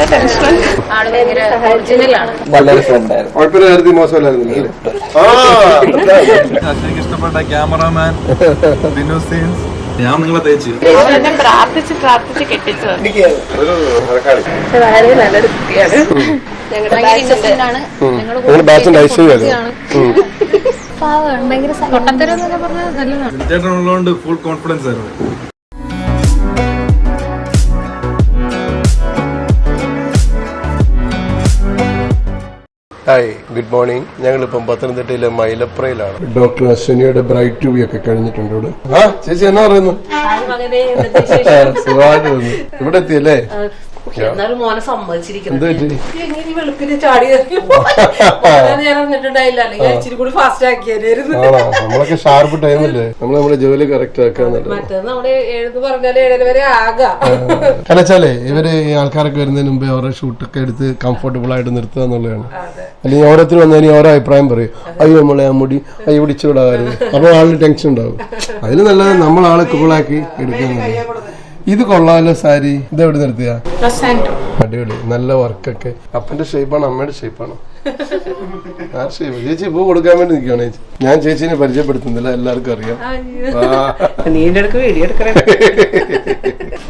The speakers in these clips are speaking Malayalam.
നല്ല ടെൻഷൻ ആൾ ഭയങ്കര ഒറിജിനലാണ്. ഫ്രണ്ട് ആയിരുന്നു. കുഴപ്പമില്ല മോശമല്ലായിരുന്നില്ല. ഇഷ്ടപ്പെട്ട ക്യാമറാമാൻ ബിനു സീൻസ്. ഞാൻ നിങ്ങളെ തേച്ച്. എന്നെ പ്രാർത്ഥിച്ച് പ്രാർത്ഥിച്ച് കെട്ടിച്ചു വളരെ നല്ലൊരു കുട്ടിയാണ്. ഞങ്ങളുടെ ഭയങ്കര ബാച്ചിന്റെ എന്നൊക്കെ പറഞ്ഞാൽ നല്ലതാണ്. ഫുൾ കോൺഫിഡൻസ് ആയിരുന്നു. ഹായ് ഗുഡ് മോർണിംഗ് ഞങ്ങളിപ്പം പത്തനംതിട്ടയിലെ മൈലപ്രയിലാണ്. ഡോക്ടർ അശ്വനിയുടെ ബ്രൈറ്റ് ടു ബി ഒക്കെ കഴിഞ്ഞിട്ടുണ്ട് ഇവിടെ. ആ ചേച്ചി എന്നാ പറയുന്നു? സുഖമായിട്ട്. ഇവിടെ എത്തിയല്ലേ? എന്നാലും മോനെ സമ്മതിച്ചിരിക്കുന്നു എന്ത് പറ്റി എങ്ങനെ വെളുപ്പിന് ചാടി ഞാൻ അറിഞ്ഞിട്ടുണ്ടായില്ല. അല്ലെങ്കിൽ ഇച്ചിരി കൂടി ഫാസ്റ്റ് ആക്കിയായിരുന്നു നമ്മളൊക്കെ ഷാർപ്പ് ടൈമല്ലേ നമ്മൾ നമ്മുടെ ജോലി കറക്റ്റ് മറ്റേത് നമ്മുടെ ഏഴെന്ന് പറഞ്ഞാൽ ഏഴര വരെ ആകാം. കലച്ചാലേ ഇവർ ഈ ആൾക്കാരൊക്കെ വരുന്നതിന് മുമ്പേ അവരുടെ ഷൂട്ടൊക്കെ എടുത്ത് കംഫർട്ടബിൾ ആയിട്ട് നിർത്തുക എന്നുള്ളതാണ്. അല്ലെങ്കിൽ ഓരോരുത്തർ വന്നതിന് ഓരോ അഭിപ്രായം പറയും. അയ്യോ നമ്മളെ ആ മുടി അയ്യോ പിടിച്ചുവിടാമായിരുന്നു അപ്പൊ ആളിന് ടെൻഷൻ ഉണ്ടാവും. അതിന് നല്ലത് നമ്മളാളെ ആളെ കൂളാക്കി എടുക്കുന്നത് ഇത് കൊള്ളാലോ സാരി. ഇത് എവിടെ നിർത്തിയാ അടിപൊളി. നല്ല വർക്കൊക്കെ. അപ്പന്റെ ഷേപ്പാണ് അമ്മയുടെ ഷേപ്പാണ്. ആ ഷേപ്പ്. ചേച്ചി പൂ കൊടുക്കാൻ വേണ്ടി നിൽക്കുകയാണ് ചേച്ചി. ഞാൻ ചേച്ചീനെ പരിചയപ്പെടുത്തുന്നില്ല എല്ലാവർക്കും അറിയാം.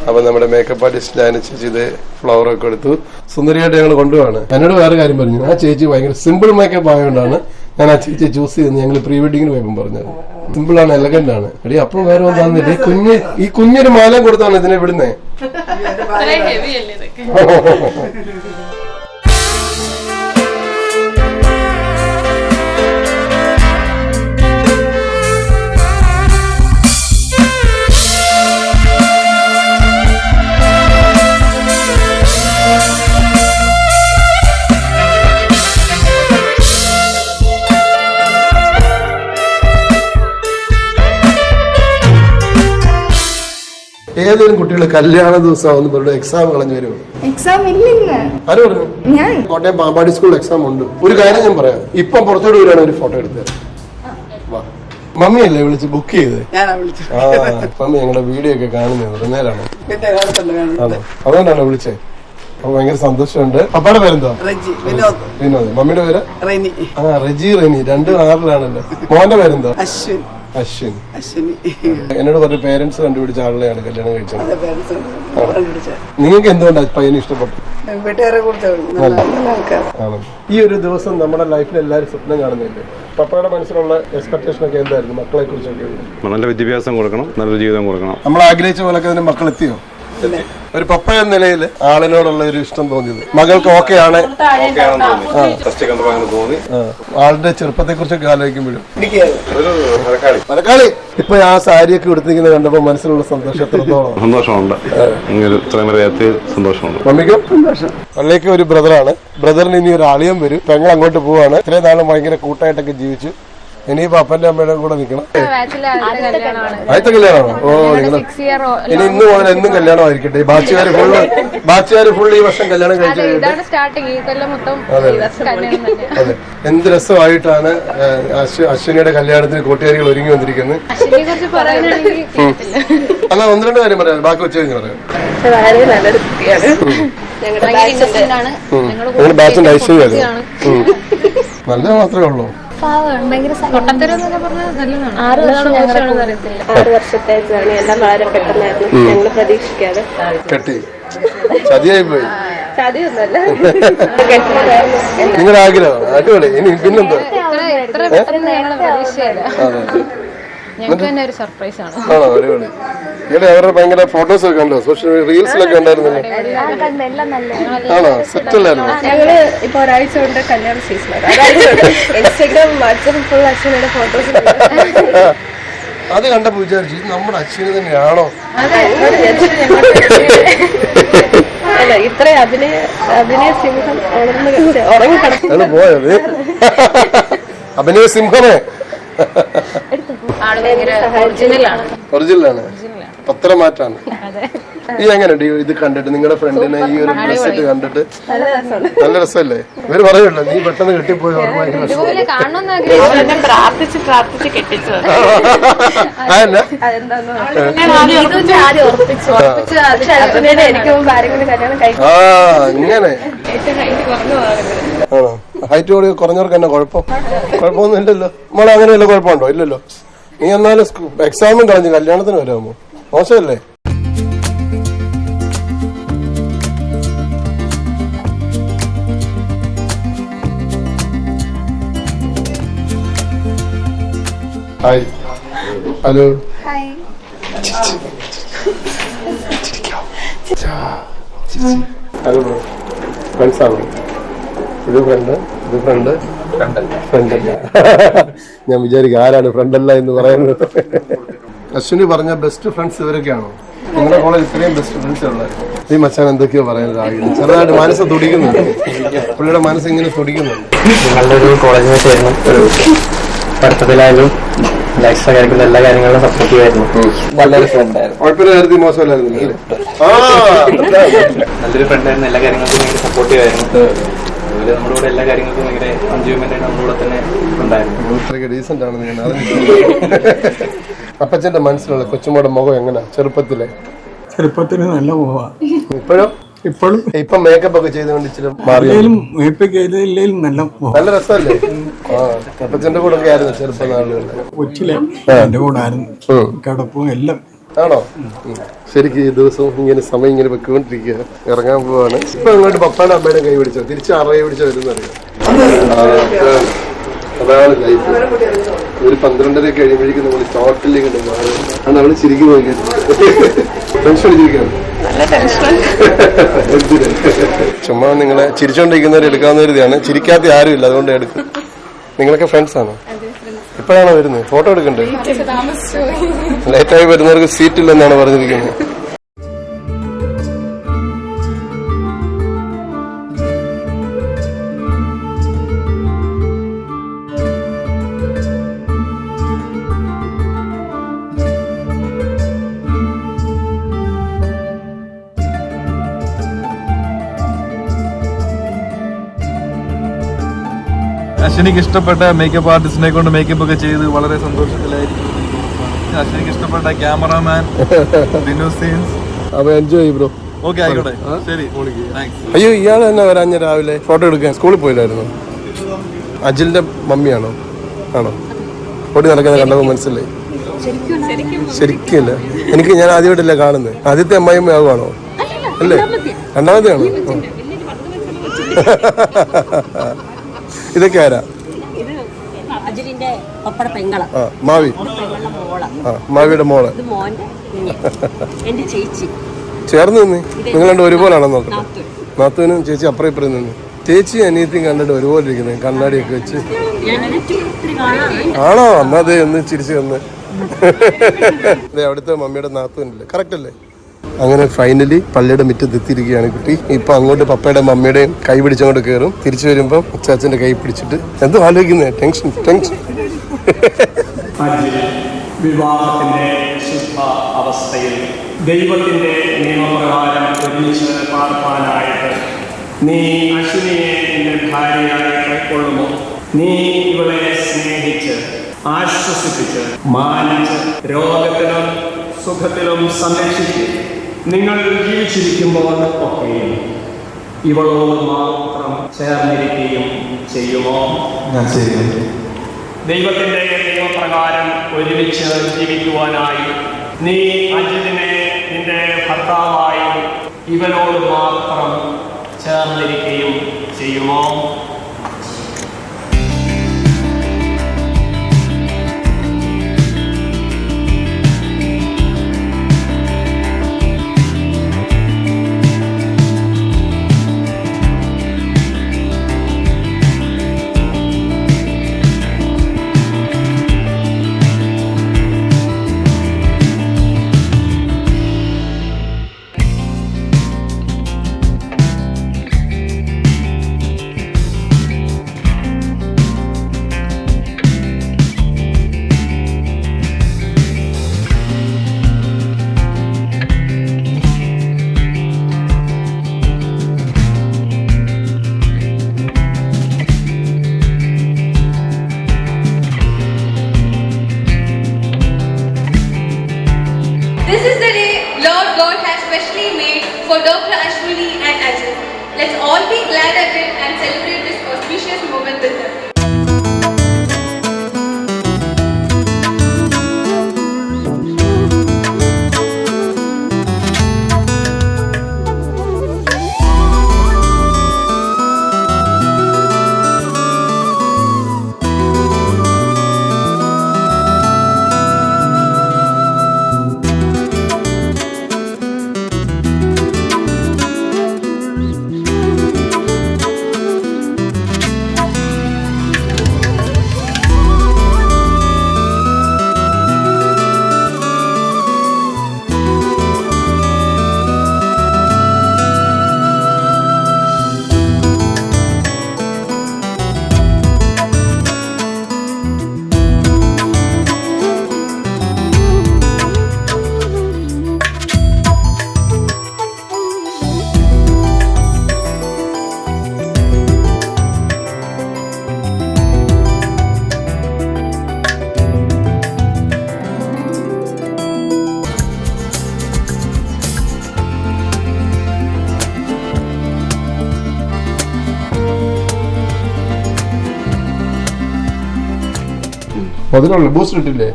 അപ്പൊ നമ്മുടെ മേക്കപ്പ് ആർട്ടിസ്റ്റ് ഞാൻ ചേച്ചി ഇത് ഫ്ലവർ ഒക്കെ എടുത്തു. സുന്ദരിയായിട്ട് ഞങ്ങൾ കൊണ്ടുപോവാണ്. എന്നോട് വേറെ കാര്യം പറഞ്ഞു. ആ ചേച്ചി ഭയങ്കര സിമ്പിൾ മേക്കപ്പ് ആയതുകൊണ്ടാണ് ഞാൻ ആ ചേച്ചി ചൂസ് ചെയ്തെന്ന് ഞങ്ങൾ പ്രീ വെഡിങ്ങിന് പോയപ്പോൾ പറഞ്ഞത്. സിമ്പിൾ ആണ് എലഗന്റ് ആണ്. എടി അപ്പം വേറെ ഒന്നാന്നില്ല ഈ കുഞ്ഞ് ഈ കുഞ്ഞൊരു മാലം കൊടുത്താണ് ഇതിനെ വിടുന്നേ. അല്ലേ കുട്ടികൾ കല്യാണ ദിവസം എക്സാം കളഞ്ഞു വരും എക്സാം ആര് പറഞ്ഞു? ഞാൻ. കോട്ടയം പാമ്പാടി സ്കൂളിൽ എക്സാം ഉണ്ട്. ഒരു കാര്യം ഞാൻ പറയാം. ഇപ്പം പുറത്തോട്ട് വരികയാണ് ഒരു ഫോട്ടോ എടുത്തത് വാ. മമ്മിയല്ലേ വിളിച്ച് ബുക്ക് ചെയ്ത്? ഞാനാ വിളിച്ചു ആ മമ്മി ഞങ്ങളുടെ വീഡിയോ ഒക്കെ കാണുന്നത് നേരാണോ അതുകൊണ്ടാണോ വിളിച്ചേ. അപ്പൊ ഭയങ്കര സന്തോഷമുണ്ട്. പപ്പയുടെ പേരെന്താ വിനോദ്. മമ്മിയുടെ പേര്? റെനി. ആ റെജി റെനി. രണ്ടും ആറിലാണല്ലോ. മോന്റെ പേരെന്താ അശ്വിൻ. അശ്വിൻ. അശ്വിനി. എന്നോട് പറഞ്ഞു പേരൻസ് കണ്ടുപിടിച്ച ആളുകളെയാണ് കല്യാണം കഴിച്ചത്. പേരൻസ് കണ്ടുപിടിച്ച നിങ്ങൾക്ക് എന്തുകൊണ്ടാണ് പയ്യനെ ഇഷ്ടപ്പെട്ടു വീട്ടുകാരെ കുറിച്ച് നല്ല. നല്ല ആൾക്കാർ ആണ്. ഈ ഒരു ദിവസം നമ്മുടെ ലൈഫിൽ എല്ലാവരും സ്വപ്നം കാണുന്നില്ലേ? പപ്പയുടെ മനസ്സിലുള്ള എക്സ്പെക്ടേഷൻ ഒക്കെ എന്തായിരുന്നു? മക്കളെ കുറിച്ചൊക്കെ നല്ല വിദ്യാഭ്യാസം കൊടുക്കണം നല്ല ജീവിതം കൊടുക്കണം. നമ്മൾ ആഗ്രഹിച്ച പോലെ അതിന്റെ മക്കൾ എത്തിയോ ഒരു പപ്പ എന്ന നിലയിൽ ആളിനോടുള്ള ഒരു ഇഷ്ടം തോന്നിയത്. മകൾക്ക് ഓക്കെ ആണ് തോന്നി? ആളുടെ ചെറുപ്പത്തെ കുറിച്ചൊക്കെ ആലോചിക്കുമ്പോഴും മലക്കാളി ഇപ്പൊ ആ സാരിയൊക്കെ എടുത്തിരിക്കുന്നത് കണ്ടപ്പോ മനസ്സിലുള്ള സന്തോഷം എത്രത്തോളം? സന്തോഷമുണ്ട്. മമ്മിക്കും? സന്തോഷം. പള്ളിക്ക് ഒരു ബ്രദറാണ് ബ്രദറിന് ഇനി ഒരു ആളിയം വരും. പെങ്ങൾ അങ്ങോട്ട് പോവാണ്. ഇത്രയും നാളും ഭയങ്കര കൂട്ടായിട്ടൊക്കെ ജീവിച്ചു. ഇനിയിപ്പോ അപ്പന്റെ അമ്മയുടെ കൂടെ നിൽക്കണം ബാച്ചിലെ ആദ്യത്തെ കല്യാണമാണ്. ഓ നിങ്ങൾ ഇനി ഇന്ന് മുതൽ എന്നും കല്യാണം ആയിരിക്കട്ടെ ബാച്ചുകാര് ഫുള്ള് ബാച്ചുകാര് ഫുള്ള് ഈ വർഷം കല്യാണം കഴിച്ചു അതെ. അതെ. എന്ത് രസമായിട്ടാണ് അശ്വിനിയുടെ കല്യാണത്തിന് കൂട്ടുകാരികൾ ഒരുങ്ങി വന്നിരിക്കുന്നത്. അല്ല ഒന്ന് രണ്ട് കാര്യം പറയാം. ബാക്കി ഉച്ച കഴിഞ്ഞ് പറയാം. നല്ല നല്ലൊരു കുട്ടിയാണ്. ഞങ്ങളുടെ ബാച്ചിന്റെ. മാത്രമേ ഉള്ളൂ. ആറ് വർഷം ആറ് വർഷത്തെ ജേണി എല്ലാം വളരെ പെട്ടെന്നായിരുന്നു. ഞങ്ങൾ പ്രതീക്ഷിക്കാതെ. കെട്ടി. ചതിയായി പോയി. ചതിയൊന്നുമല്ല. കെട്ടണമായിരുന്നു നിങ്ങളുടെ ആഗ്രഹം. അടിപൊളി. ഇനി പിന്നെന്താ? ആണ്. ആണോ? അടിപൊളി. ഇവിടെ അവരുടെ ഭയങ്കര ഫോട്ടോസ് ഒക്കെ സോഷ്യൽ റീൽസിലൊക്കെ ഉണ്ടായിരുന്നല്ലോ ആണോ? സെറ്റ് അല്ലായിരുന്നു? ഞങ്ങൾ ഇപ്പൊ ഒരാഴ്ച കൊണ്ട് കല്യാണ സീസൺ ഇൻസ്റ്റാഗ്രാം വാട്സാപ്പ് ഫുൾ അച്ഛനയുടെ ഫോട്ടോസ് അത് കണ്ടപ്പോ വിചാരിച്ചു ഇത് നമ്മുടെ അച്ഛന് തന്നെയാണോ? ഇത്ര അഭിനയ അഭിനയ സിംഹം ഉണർന്ന് ഉറങ്ങി പോയത് അഭിനയ ഭയങ്കര ഒറിജിനലാണ് പത്ര മാറ്റാണ്. ഈ എങ്ങനെയുണ്ട്? ഇത് കണ്ടിട്ട് നിങ്ങളുടെ ഫ്രണ്ടിനെ ഈ ഒരു ഡ്രസ് ഇട്ട് കണ്ടിട്ട് നല്ല രസമല്ലേ? ഇവർ പറയുള്ളൂ നീ പെട്ടെന്ന് കെട്ടിപ്പോയി ആ ഇങ്ങനെ. ഹൈറ്റ് ആണോ? ഹൈറ്റ് കൂടി കുറഞ്ഞവർക്ക് തന്നെ കുഴപ്പം? കുഴപ്പമൊന്നും ഇല്ലല്ലോ. മോളെ അങ്ങനെ വല്ല കുഴപ്പമുണ്ടോ? ഇല്ലല്ലോ. നീ എന്നാലും എക്സാമും കളഞ്ഞ് കല്യാണത്തിന് വരാമോ? മോശമല്ലേ? Hi hello hi hello bro friends ആണോ? ഇത് ഫ്രണ്ട് ഇത് ഫ്രണ്ട് ഫ്രണ്ട് അല്ല. ഞാൻ വിചാരിക്കും ആരാണ് ഫ്രണ്ട് അല്ല എന്ന് പറയുന്നത്. അശ്വിനി പറഞ്ഞ ബെസ്റ്റ് ഫ്രണ്ട്സ് ഇവരൊക്കെയാണോ? നിങ്ങളുടെ കോളേജ് ഇത്രയും ബെസ്റ്റ് ഫ്രണ്ട്സ് ഉള്ളത് ഈ മച്ചാൻ എന്തൊക്കെയോ പറയുന്നത് ആഗ്രഹം ചെറുതായിട്ട് മനസ്സ് തുടിക്കുന്നുണ്ട്. പുള്ളിയുടെ മനസ്സ് ഇങ്ങനെ തുടിക്കുന്നുണ്ട്. നല്ലൊരു കോളേജ് ആയിരുന്നു ഒരു പഠിത്തത്തിലായാലും ലൈഫ് കരിക്കുലർ എല്ലാ കാര്യങ്ങളും സപ്പോർട്ടീവ് ആയിരുന്നു നല്ലൊരു ഫ്രണ്ട് ആയിരുന്നു. കുഴപ്പമില്ല കാര്യത്തിൽ മോശമല്ലായിരുന്നു. ആ. നല്ലൊരു ഫ്രണ്ട് ആയിരുന്നു എല്ലാ കാര്യങ്ങൾക്കും സപ്പോർട്ടീവ് ആയിരുന്നു അതുപോലെ എല്ലാ കാര്യങ്ങൾക്കും ഭയങ്കര തന്നെ ഉണ്ടായിരുന്നു. ഇത്രയ്ക്ക് ഡീസന്റ് ആണെന്ന് ഞാൻ അപ്പച്ചന്റെ മനസ്സിലുള്ള കൊച്ചുമോടെ മുഖം എങ്ങനെ? ചെറുപ്പത്തിലെ? ചെറുപ്പത്തിന് നല്ല മുഖമാണ് ഇപ്പോഴും? ഇപ്പോഴും. ഇപ്പൊ മേക്കപ്പ് ഒക്കെ ചെയ്തുകൊണ്ട് ഇച്ചിരി നല്ല നല്ല രസമല്ലേ? അപ്പച്ചന്റെ കൂടെ ഒക്കെ ആയിരുന്നു ചെറുപ്പ നാളുകളിൽ കൊച്ചിലെ എന്റെ കൂടെ ആയിരുന്നു കിടപ്പും എല്ലാം ആണോ? ശരിക്ക് ഈ ദിവസം ഇങ്ങനെ സമയം ഇങ്ങനെ വെക്കൊണ്ടിരിക്കുക. ഇറങ്ങാൻ പോവാണ്. ഇപ്പൊ അങ്ങോട്ട് പപ്പാന്റെ അമ്മയുടെ കൈ പിടിച്ചോ? തിരിച്ച് അറയെ പിടിച്ചോ വരുന്നറിയാം? അതാണ്. ലൈഫ് ഒരു പന്ത്രണ്ടര കഴിയുമ്പോഴേക്കും നമ്മൾ ടോട്ടലി കണ്ട് മാറും. ആണ് അവൾ ശരിക്കും നോക്കി ടെൻഷൻ അടിച്ചിരിക്കുകയാണ്? ചുമ്മാ നിങ്ങളെ ചിരിച്ചോണ്ടിരിക്കുന്നവർ എടുക്കാവുന്ന ഒരു ഇതാണ്. ചിരിക്കാത്ത ആരും ഇല്ല അതുകൊണ്ട് എടുക്കും. നിങ്ങളൊക്കെ ഫ്രണ്ട്സ് ആണോ? ഇപ്പോഴാണോ വരുന്നത്? ഫോട്ടോ എടുക്കണ്ടേ? ലേറ്റായി വരുന്നവർക്ക് സീറ്റ് ഇല്ലെന്നാണ് പറഞ്ഞിരിക്കുന്നത്. അശ്വിനിക്ക് ഇഷ്ടപ്പെട്ട മേക്കപ്പ് ആർട്ടിസ്റ്റിനെ കൊണ്ട് മേക്കപ്പ് ഒക്കെ ചെയ്ത് വളരെ സന്തോഷത്തിലായിരിക്കും. അശ്വിനിക്ക് ഇഷ്ടപ്പെട്ട ക്യാമറാമാൻ ബിനു സീൻസ് അപ്പൊ എൻജോയ് ബ്രോ ഓക്കെ ആയിക്കോട്ടെ. ശരി. താങ്ക്സ് അയ്യോ ഇയാൾ തന്നെ വരാഞ്ഞ രാവിലെ ഫോട്ടോ എടുക്കാൻ സ്കൂളിൽ പോയില്ലായിരുന്നു? അജിലിന്റെ മമ്മിയാണോ? ആണോ? ഓടി നടക്കുന്ന കണ്ടപ്പോൾ മനസ്സിലായി. ശരിക്കും എനിക്ക് ഞാൻ ആദ്യമായിട്ടല്ല കാണുന്നത്. ആദ്യത്തെ അമ്മായിമ്മ ആവുകയാണോ അല്ലേ രണ്ടാമത്തെ ആണോ ഇതൊക്കെ ആരാ? അജിലിന്റെ മാവി. മാവിയുടെ മോൾ. എന്റെ ചേച്ചി. ചേർന്ന് നിന്ന്. നിങ്ങൾ രണ്ടും ഒരുപോലാണോ നോക്കട്ടെ നാത്തുവിനും ചേച്ചി അപ്പുറം ഇപ്പുറം നിന്ന്. ചേച്ചി അനിയത്തിയും കണ്ടിട്ട് ഒരുപോലെ ഇരിക്കുന്നത് കണ്ണാടിയൊക്കെ വെച്ച്. ആണോ? എന്നാ അതെ ഒന്ന് ചിരിച്ചു വന്ന്. അതെ അവിടുത്തെ മമ്മിയുടെ നാത്തുവിനല്ലേ കറക്റ്റ് അല്ലേ? അങ്ങനെ ഫൈനലി പള്ളിയുടെ മുറ്റത്ത് എത്തിയിരിക്കുകയാണ് കുട്ടി. ഇപ്പൊ അങ്ങോട്ട് പപ്പയുടെ മമ്മിയുടെയും കൈ പിടിച്ചങ്ങോട്ട് കയറും തിരിച്ചു വരുമ്പോ അച്ചാച്ചന്റെ കൈ പിടിച്ചിട്ട് എന്തോ ആലോചിക്കുന്നേ? ടെൻഷൻ ടെൻഷൻ വിവാഹത്തിന്റെ ശുദ്ധ അവസ്ഥയിൽ ദൈവത്തിന്റെ നിയമപ്രകാരം ഒരുമിച്ച് പാർപ്പാനായിട്ട് നീ അശ്വിനിയെ നിന്റെ ഭാര്യയായി കൈക്കൊള്ളുമോ? നീ ഇവളെ സ്നേഹിച്ച് ആശ്വസിപ്പിച്ച് മാനിച്ച് രോഗത്തിലും സുഖത്തിലും സംരക്ഷിച്ച് നിങ്ങൾ ജീവിച്ചിരിക്കുമ്പോൾ ഒക്കെയും ഇവളോട് മാത്രം ചേർന്നിരിക്കുകയും ചെയ്യുമോ? ഞാൻ ചെയ്യുന്നു. ദൈവത്തിന്റെ നിയമപ്രകാരം ഒരുമിച്ച് ജീവിക്കുവാനായി നീ അജിതിനെ നിന്റെ ഭർത്താവായി ഇവനോട് മാത്രം ചേർന്നിരിക്കുകയും ചെയ്യുമോ? specially made for Dr. Ashwini and Ajay. Let's all be glad at it and celebrate അതിനുള്ളു ബൂസ്റ്റ് ഇട്ടില്ലേ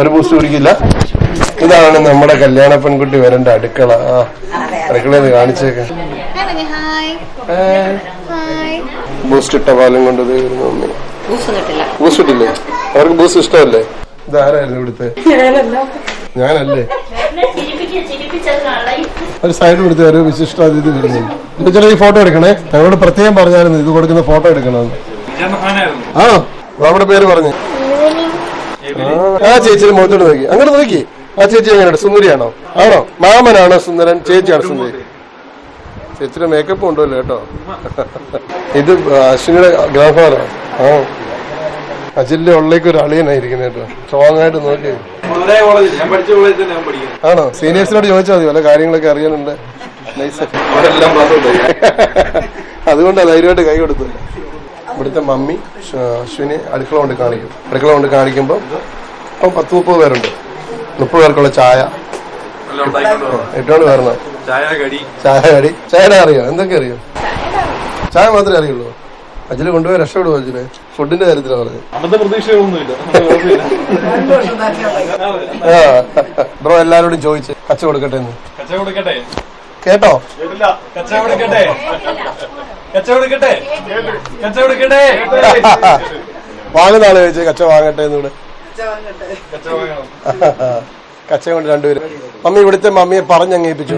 ഒരു ബൂസ്റ്റ് കുടിക്കില്ല ഇതാണ് നമ്മുടെ കല്യാണ പെൺകുട്ടി വരേണ്ട അടുക്കള. ആ അടുക്കളയിൽ കാണിച്ചേക്ക. ബൂസ്റ്റ് ഇട്ട പാലും കൊണ്ട് മമ്മി ബൂസ്റ്റ് ഇട്ടില്ലേ അവർക്ക് ബൂസ്റ്റ് ഇഷ്ടമല്ലേ? ഇതാരായിരുന്നു ഇവിടുത്തെ? ഞാനല്ലേ. ഒരു സൈഡ് കൊടുത്ത് ഒരു വിശിഷ്ട അതിഥി വരുന്നുണ്ട് ഈ ഫോട്ടോ എടുക്കണേ. ഞങ്ങളോട് പ്രത്യേകം പറഞ്ഞായിരുന്നു ഇത് കൊടുക്കുന്ന ഫോട്ടോ എടുക്കണമെന്ന്. ആ നമ്മുടെ പേര് പറഞ്ഞു. ആ ചേച്ചിയുടെ മുഖത്തോട്ട് നോക്കി. അങ്ങനെ നോക്കി. ആ ചേച്ചി എങ്ങനെയാണ് സുന്ദരിയാണോ? ആണോ? മാമനാണോ സുന്ദരൻ? ചേച്ചിയാണ് സുന്ദരി. ചേച്ചിയുടെ മേക്കപ്പ് ഉണ്ടല്ലോ കേട്ടോ. ഇത് അശ്വിനിയുടെ ഗ്രാഫാറാണ് ആ. അജിലിന്റെ ഉള്ളിലേക്ക് ഒരു അളിയനായിരിക്കുന്നത് കേട്ടോ. സ്ട്രോങ് ആയിട്ട് നോക്കി ആണോ? സീനിയേഴ്സിനോട് ചോദിച്ചാൽ മതി. പല കാര്യങ്ങളൊക്കെ അറിയാനുണ്ട്. നൈസ് ധൈര്യമായിട്ട് കൈ കൊടുത്തു ഇവിടുത്തെ മമ്മി അശ്വിനെ അടുക്കള കൊണ്ട് കാണിക്കും. അടുക്കള കൊണ്ട് കാണിക്കുമ്പോൾ ഇപ്പം പത്ത് മുപ്പത് പേരുണ്ട്. മുപ്പത് പേർക്കുള്ള ചായ. ഇട്ടോണ്ട് വരണം. ചായ കടി. ചായ കടി. ചായയുടെ അറിയോ? എന്തൊക്കെ അറിയോ? ചായ മാത്രമേ അറിയുള്ളൂ. അജിൽ കൊണ്ടുപോയി രക്ഷപ്പെടുവോ അജിൽ ഫുഡിന്റെ കാര്യത്തിലാണ് പറഞ്ഞത്. ബ്രോ എല്ലാരോടും ചോദിച്ച് കച്ച കൊടുക്കട്ടെ കേട്ടില്ല. കച്ച കൊടുക്കട്ടെ? കേട്ടോ കേട്ടില്ല കച്ച കൊടുക്കട്ടെ കച്ച കൊടുക്കട്ടെ കച്ച കൊടുക്കട്ടെ വാങ്ങുന്ന ആൾ ചോദിച്ചു കച്ച വാങ്ങട്ടെ എന്നൂടെ. കച്ച വാങ്ങണം. കച്ച കൊണ്ട് രണ്ടുപേരും. മമ്മി ഇവിടുത്തെ മമ്മിയെ പറഞ്ഞങ്ങേപ്പിച്ചു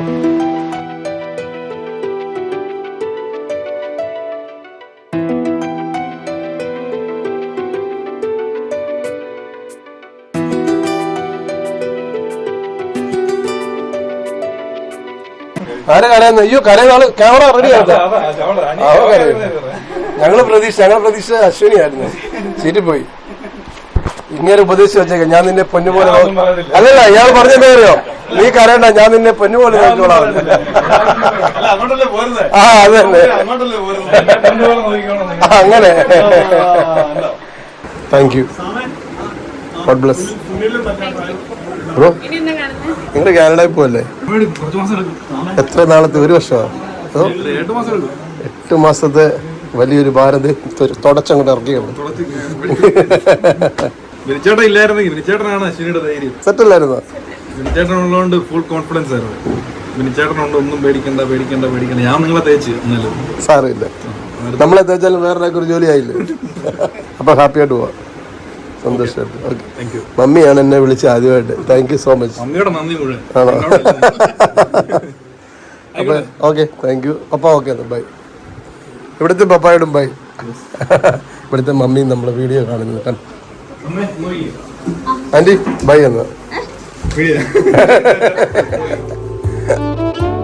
കരയുന്നു അയ്യോ കരയുന്ന ആൾ ക്യാമറ റെഡി ആയിരുന്നു ഞങ്ങൾ പ്രതീക്ഷ ഞങ്ങൾ പ്രതീക്ഷ അശ്വിനിയായിരുന്നു ചിരി പോയി. ഇങ്ങനെ ഉപദേശിച്ചു വെച്ചേക്കാം. ഞാൻ നിന്നെ പൊന്നുപോലെ അല്ലല്ല ഇയാൾ പറഞ്ഞെന്താ അറിയോ? നീ കരയണ്ട. ഞാൻ നിന്നെ പൊന്നുപോലെ നോക്കിക്കോളാം. അല്ല അങ്ങോട്ടല്ലേ പോരുന്നത് ആ അത് തന്നെ. അങ്ങനെ. Thank you God bless bro നിങ്ങൾ കാനഡയിൽ മാസം എത്ര നാളത്തെ ഒരു വർഷമാണ് എട്ട് മാസത്തെ വലിയൊരു ഭാരത് തുടച്ചങ്ങോട്ട് ഇറക്കിയാണ്. വിനിച്ചേട്ടൻ ഇല്ലായിരുന്നെങ്കിൽ വിനിച്ചേട്ടനാണ് അശ്വിനിയുടെ ധൈര്യം. സെറ്റല്ലായിരുന്നോ? വിനിച്ചേട്ടൻ ഉള്ളതുകൊണ്ട് ഫുൾ കോൺഫിഡൻസ് ആയിരുന്നു. വിനിച്ചേട്ടനുണ്ട് ഒന്നും പേടിക്കണ്ട പേടിക്കണ്ട പേടിക്കണ്ട. ഞാൻ നിങ്ങളെ തേച്ച് എന്നാലും. സാരമില്ല. നമ്മളെ തേച്ചാലും വേറെ ഒരു ജോലി ആയില്ലേ? അപ്പൊ ഹാപ്പി ആയിട്ട് പോവാം. സന്തോഷമായിട്ട് ഓക്കെ മമ്മിയാണ് എന്നെ വിളിച്ച ആദ്യമായിട്ട്. താങ്ക് യു സോ മച്ച് മമ്മിയുടെ നന്ദി മുഴുവൻ. ആണോ. അപ്പൊ ഓക്കെ താങ്ക് യു പപ്പ ഓക്കെ ബൈ ഇവിടുത്തെ പപ്പായോടും ബൈ ഇവിടുത്തെ മമ്മിയും നമ്മളെ വീഡിയോ കാണുന്നത് ആന്റി ബൈ എന്നാ. വീഡിയോ.